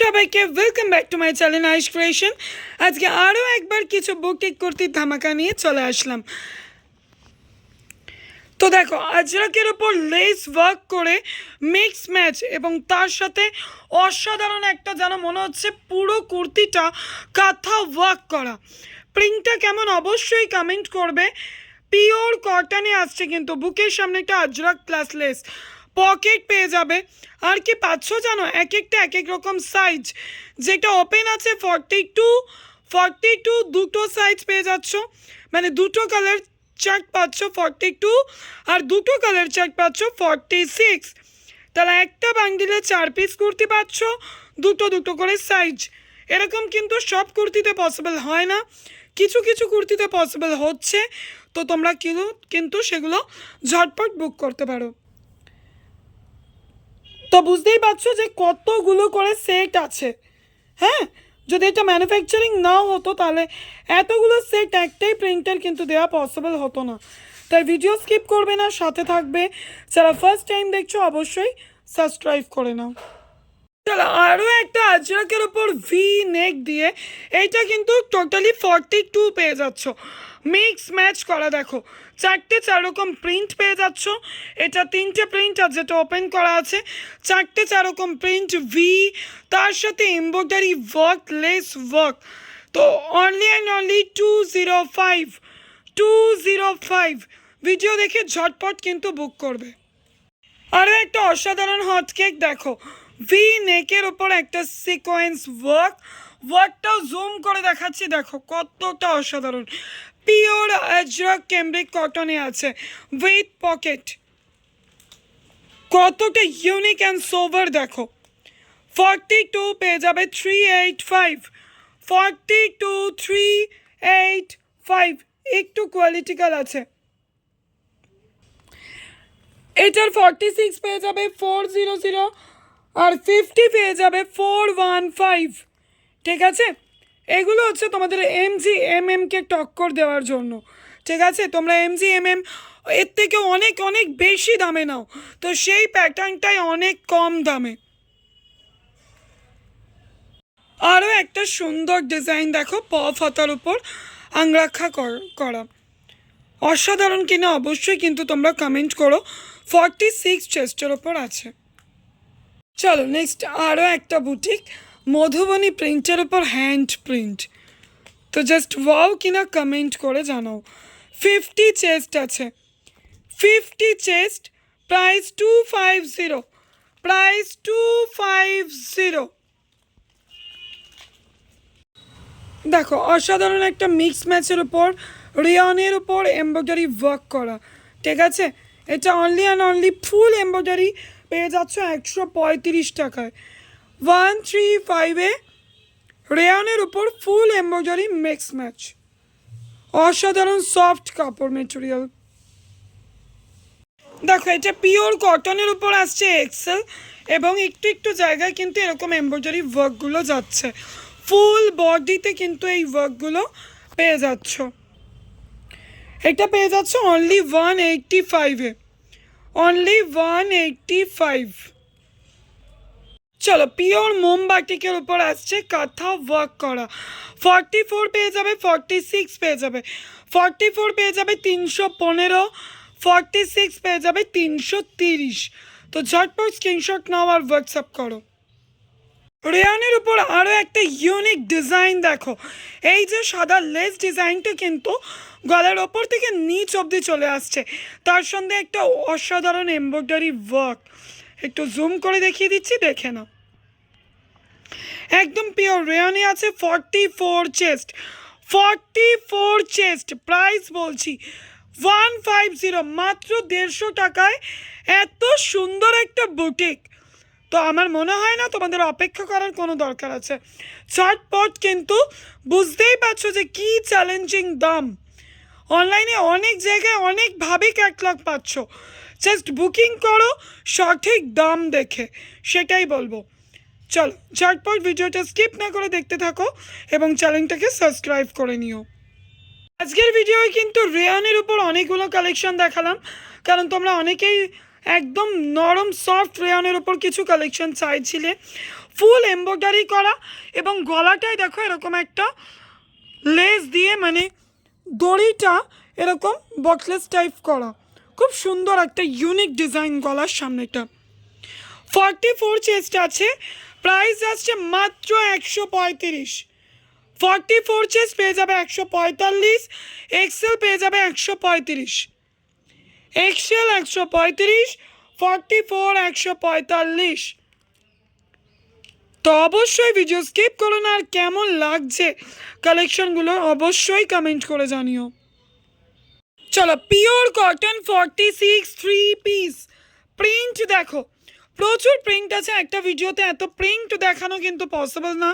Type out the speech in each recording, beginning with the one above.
সবাইকে welcome back to my channel ice creation আজকে আরও একবার কিছু বুটিক কুর্তির ধামাকা নিয়ে চলে আসলাম। তো দেখো, আজরাকের ওপর লেস ওয়ার্ক করে মিক্স ম্যাচ এবং তার সাথে অসাধারণ একটা যেন মনে হচ্ছে পুরো কুর্তিটা কাঁথা ওয়ার্ক করা। প্রিন্টটা কেমন অবশ্যই কমেন্ট করবে। পিওর কটনে আসছে কিন্তু, বুকের সামনে একটা আজরাক প্লাস লেস পকেট পেয়ে যাবে। আর কি পাচ্ছ জানো? এক একটা এক এক রকম সাইজ যেটা ওপেন আছে ফর্টি টু ফর্টি টু দুটো সাইজ পেয়ে যাচ্ছ। মানে দুটো কালার চার্ট পাচ্ছ ফর্টি টু আর দুটো কালার চার্ট পাচ্ছ ফর্টি সিক্স তাহলে একটা বান্ডিলে চার পিস কুর্তি পাচ্ছ, দুটো দুটো করে সাইজ এরকম কিন্তু সব কুর্তিতে পসিবল হয় না। কিছু কিছু কুর্তিতে পসিবল হচ্ছে। তো তোমরা কিন্তু কিন্তু সেগুলো ঝটপট বুক করতে পারো। তো বুঝতেই পারছ যে কতগুলো করে সেট আছে। হ্যাঁ? যদি এটা ম্যানুফ্যাকচারিং নাও হতো তাহলে এতগুলো সেট একটাই প্রিন্টার কিন্তু দেওয়া পসিবল হতো না। তাই ভিডিও স্কিপ করবে না, সাথে থাকবে। যারা ফার্স্ট টাইম দেখছ অবশ্যই সাবস্ক্রাইব করে নাও। চলো আরও একটা আজরাকের ওপর ভি নেক দিয়ে এইটা কিন্তু টোটালি ফর্টি টু পেয়ে যাচ্ছ। মিক্স ম্যাচ করা দেখো। চারটে চার রকম প্রিন্ট পেয়ে যাচ্ছ। এটা তিনটে প্রিন্ট আর যেটা ওপেন করা আছে, চারটে চার রকম প্রিন্ট ভি তার সাথে এমব্রয়ডারি ওয়ার্ক লেস ওয়ার্ক তো only and only two zero five two zero five video দেখে ঝটপট কিন্তু বুক করবে। আরও একটা অসাধারণ হট কেক দেখো। ভি নেকের ওপর একটা সিকোয়েন্স ওয়ার্ক ওয়ার্কটাও জুম করে দেখাচ্ছি, দেখো কতটা অসাধারণ। পিওর আজরক ক্যামব্রিক কটনে আছে। উইথ পকেট কতটা ইউনিক অ্যান্ড সোভার দেখো। ফর্টি টু পেয়ে যাবে three eight five forty two three eight five একটু কোয়ালিটিক্যাল আছে। এটার ফর্টি সিক্স পেয়ে যাবে ফোর জিরো জিরো আর ফিফটি পেয়ে যাবে ফোর ওয়ান ফাইভ ঠিক আছে? এগুলো হচ্ছে তোমাদের এম জি এম এমকে টক্কর দেওয়ার জন্য। ঠিক আছে? তোমরা এম জি এম এম এর থেকে অনেক অনেক বেশি দামে নাও। তো সেই প্যাটার্নটাই অনেক কম দামে। আরও একটা সুন্দর ডিজাইন দেখো, প ফাতার উপর আংরাক্ষা কর- করা। অসাধারণ কিনা অবশ্যই কিন্তু তোমরা কমেন্ট করো। ফর্টি সিক্স চেস্টের ওপর আছে। চলো নেক্সট আরও একটা বুটিক মধুবনী প্রিন্টের ওপর হ্যান্ড প্রিন্ট তো জাস্ট ওয়াও কিনা কমেন্ট করে জানাও। ফিফটি চেস্ট আছে। Fifty chest price two five zero price two five zero দেখো, অসাধারণ একটা মিক্স ম্যাচের উপর, রিয়নের উপর এমব্রয়ডারি ওয়ার্ক করা। ঠিক আছে? এটা only and only full embroidery পেয়ে যাচ্ছ একশো পঁয়ত্রিশ টাকায়। ওয়ান থ্রি ফাইভে রেয়নের উপর ফুল এমব্রয়ডারি মিক্স ম্যাচ। অসাধারণ সফট কাপড় মেটেরিয়াল দেখো, এটা পিওর কটনের উপর আসছে এক্সেল এবং একটু একটু জায়গায় কিন্তু এরকম এমব্রয়ডারি ওয়ার্কগুলো যাচ্ছে। ফুল বডিতে কিন্তু এই ওয়ার্কগুলো পেয়ে যাচ্ছ। এটা পেয়ে যাচ্ছ অনলি ওয়ান এইটটি ফাইভে অনলি ওয়ান এইটটি ফাইভ চলো পিওর মোমবাটিকের উপর আসছে, কাঁথা ওয়ার্ক করা। ফর্টি ফোর পেয়ে যাবে ফর্টি সিক্স পেয়ে যাবে। ফর্টি ফোর পেয়ে যাবে তিনশো পনেরো ফর্টি সিক্স পেয়ে যাবে তিনশো তিরিশ। তো ঝটপট স্ক্রিনশট নাও আর হোয়াটসঅ্যাপ করো। রেয়নের উপর আরও একটা ইউনিক ডিজাইন দেখো। এই যে সাদা লেস ডিজাইনটা কিন্তু গলার ওপর থেকে নিচ অবধি চলে আসছে। তার সঙ্গে একটা অসাধারণ এমব্রয়ডারি ওয়ার্ক একটু জুম করে দেখিয়ে দিচ্ছি, দেখে নাও। একদম পিওর রেয়নে আছে forty four chest forty four chest price বলছি। ওয়ান ফাইভ জিরো মাত্র দেড়শো টাকায় এত সুন্দর একটা বুটিক তো আমার মনে হয় না তোমাদের অপেক্ষা করার কোনো দরকার আছে। চটপট কিন্তু বুঝতেই পারছ যে কি চ্যালেঞ্জিং দাম। অনলাইনে অনেক জায়গায় অনেকভাবে ক্যাটলগ পাচ্ছ। জাস্ট বুকিং করো, সঠিক দাম দেখে, সেটাই বলব। চলো ঝটপট ভিডিওটা স্কিপ না করে দেখতে থাকো এবং চ্যানেলটাকে সাবস্ক্রাইব করে নিও। আজকের ভিডিওয় কিন্তু রেয়ানের উপর অনেকগুলো কালেকশন দেখালাম। কারণ তোমরা অনেকেই একদম নরম সফট রেয়ানের ওপর কিছু কালেকশন চাইছিলে। ফুল এম্ব্রয়ডারি করা এবং গলাটায় দেখো এরকম একটা লেস দিয়ে মানে দড়িটা এরকম বকলেস টাইপ করা। খুব সুন্দর একটা ইউনিক ডিজাইন গলার সামনেটা। ফর্টি ফোর চেস্ট আছে প্রাইস আসছে মাত্র একশো পঁয়ত্রিশ। ফর্টি ফোর চেস্ট পেয়ে যাবে একশো পঁয়তাল্লিশ এক্সেল পেয়ে যাবে একশো পঁয়ত্রিশ। এক্সেল একশো পঁয়ত্রিশ ফর্টি ফোর একশো পঁয়তাল্লিশ। তো অবশ্যই ভিডিও স্কিপ করো না, আর কেমন লাগছে কালেকশনগুলো অবশ্যই কমেন্ট করে জানিও। চলো pure cotton forty six three piece print দেখো, প্রচুর প্রিন্ট আছে, একটা ভিডিওতে এত প্রিন্ট দেখানো কিন্তু পসিবল না।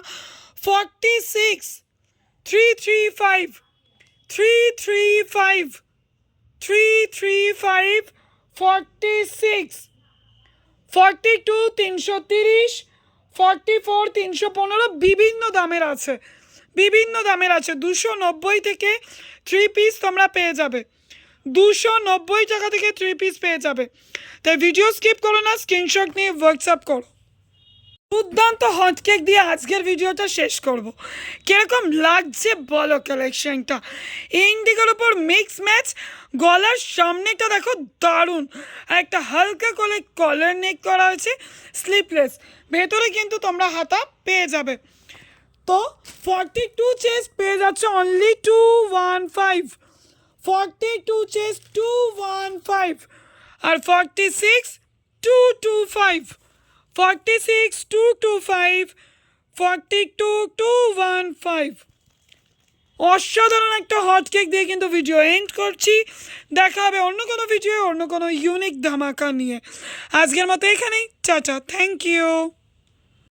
Forty six three three five three three five three three five forty six forty two তিনশো তিরিশ. ফর্টি ফোর তিনশো পনেরো বিভিন্ন দামের আছে। বিভিন্ন দামের আছে। দুশো নব্বই থেকে থ্রি পিস তোমরা পেয়ে যাবে। দুশো নব্বই টাকা থেকে থ্রি পিস পেয়ে যাবে। তাই ভিডিও স্কিপ করো না স্ক্রিনশট নিয়ে হোয়াটসঅ্যাপ করো। দুর্দান্ত হট কেক দিয়ে আজকের ভিডিওটা শেষ করব। কীরকম লাগছে বলো কালেকশনটা ইন্ডিগোর উপর মিক্স ম্যাচ গলার সামনেটা দেখো দারুণ। একটা হালকা করে কলার নেক করা হয়েছে স্লিপলেস ভেতরে কিন্তু তোমরা হাতা পেয়ে যাবে। তো ফর্টি টু চেস্ট পেয়ে যাচ্ছে only two one five forty two chest two one five আর forty six two two five forty six two two five forty two two one five অসাধারণ একটা হটকেক দিয়ে কিন্তু ভিডিও এন্ড করছি। দেখা হবে অন্য কোনো ভিডিও অন্য কোনো ইউনিক ধামাকা নিয়ে। আজকের মতো এখানেই। চাচা থ্যাংক ইউ